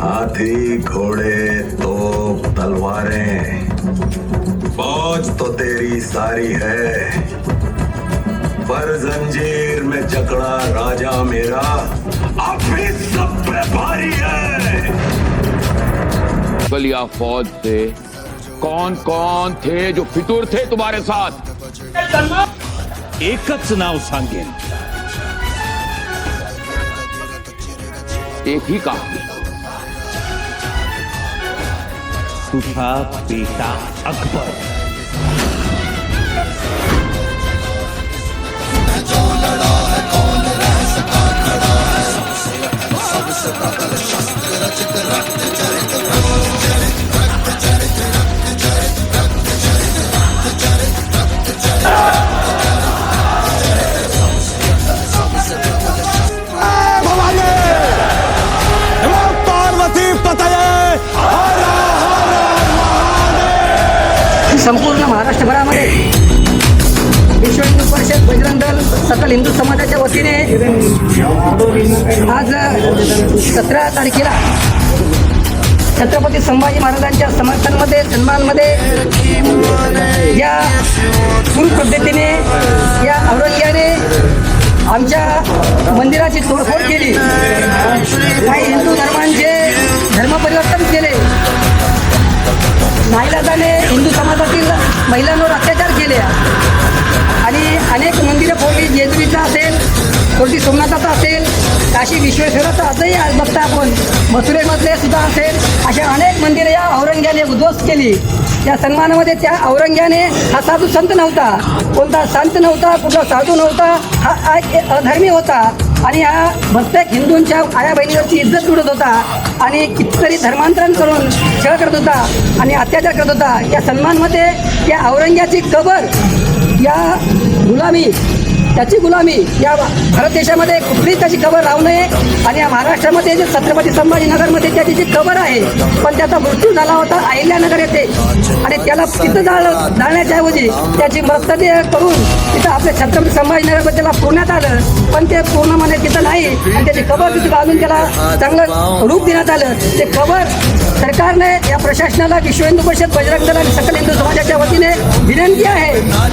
हाथी घोड़े तो तलवारें। फौज तो तेरी सारी है। पर जंजीर में जकड़ा राजा मेरा अब भी सब पे भारी है। बलिया फौज से कौन कौन थे जो फितूर थे तुम्हारे साथ? एकच नाव सांगेन। एक ही कहा तुझा बेटा अकबर। संपूर्ण महाराष्ट्रभरामध्ये विश्व हिंदू परिषद बजरंग दल सकल हिंदू समाजाच्या वतीने आज सतरा तारखेला छत्रपती संभाजी महाराजांच्या समर्थनमध्ये सन्मानमध्ये या पूर्ण पद्धतीने या औरंग्याने आमच्या मंदिराची तोडफोड केली. महिलांवर अत्याचार केले आणि अनेक मंदिरं फोडली. जेजुरीचा असेल कोटी सोमनाथाचा असेल काशी विश्वेश्वराचा असंही आज बघता आपण. मथुरेमधले सुद्धा असेल. अशा अनेक मंदिरं या औरंग्याने उद्ध्वस्त केली. या सन्मानामध्ये त्या औरंग्याने हा साधू संत नव्हता. कोणता संत नव्हता कुठला साधू नव्हता हा हा एक अधर्मी होता. आणि हा प्रत्येक हिंदूंच्या आया बहिणीवरची इज्जत लुटत होता आणि कितीतरी धर्मांतरण करून छळ करत होता आणि अत्याचार करत होता. या सन्मानमध्ये या औरंग्याची कबर या गुलामी त्याची गुलामी या भारत देशामध्ये कुठलीच त्याची कबर राहू नये. आणि या महाराष्ट्रामध्ये जे छत्रपती संभाजीनगरमध्ये त्याची जी कबर आहे पण त्याचा मृत्यू झाला होता अहिल्यानगर येथे. आणि त्याला तिथं जाळ जाळण्याच्या ऐवजी त्याची मृतदेह करून तिथं आपल्या छत्रपती संभाजीनगरमध्ये त्याला पुण्यात आलं. पण ते पूर्णपणे म्हणजे तिथं नाही. आणि त्याची कबर तिथं घालून त्याला चांगलं रूप देण्यात आलं. ते कबर सरकारने या प्रशासनाला विश्व हिंदू परिषद बजरंग दल आणि सकल हिंदू समाजाच्या वतीने विनंती आहे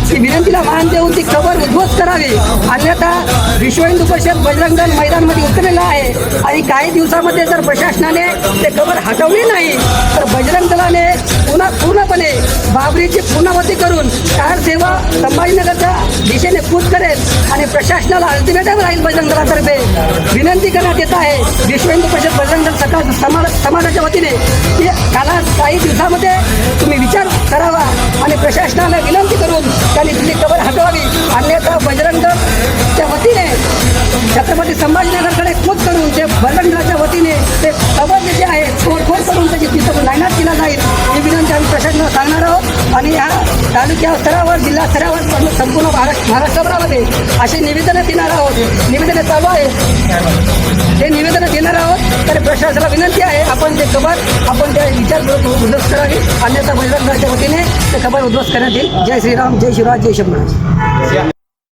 की विनंतीला मान देऊन ती खबर उद्ध्वस्त करावी. अन्यथा विश्व हिंदू परिषद बजरंग दल मैदानमध्ये उतरलेला आहे आणि काही दिवसामध्ये जर प्रशासनाने ते खबर हटवली नाही तर बजरंग दलाने पुन्हा पूर्णपणे बाबरीची पुनरावृत्ती करून कार सेवा संभाजीनगरच्या दिशेने कूच करेल आणि प्रशासनाला अल्टिमेटम राहील बजरंग दलातर्फे विनंती करण्यात येत आहे विश्व हिंदू परिषद बजरंग दल सकाळ समाज समाजाच्या वतीने की काला काही दिवसामध्ये तुम्ही विचार करावा आणि प्रशासनाला विनंती करून त्यांनी तिची कबर हटवावी. अन्यथा बजरंग छत्रपती संभाजीनगरकडे कूच करून ते बजरंग वतीने ते कबर जे आहे तोडफोड करून त्याची तिथं नायनाट केला जाईल. ही विनंती आम्ही प्रशासनाला सांगणार आहोत. आणि ह्या तालुक्या स्तरावर जिल्हा स्तरावर संपूर्ण महाराष्ट्र महाराष्ट्रभरामध्ये अशी निवेदनं देणार आहोत. निवेदनं चालू आहे. ते निवेदनं देणार आहोत तर प्रशासनाला विनंती आहे आपण ते कबर आपण त्या विचार उद्ध्वस्त करावी. अन्यथा बजरंग वतीने ते कबर उद्ध्वस्त करण्यात येईल. जय श्रीराम जय शिवराज जय शिवराज.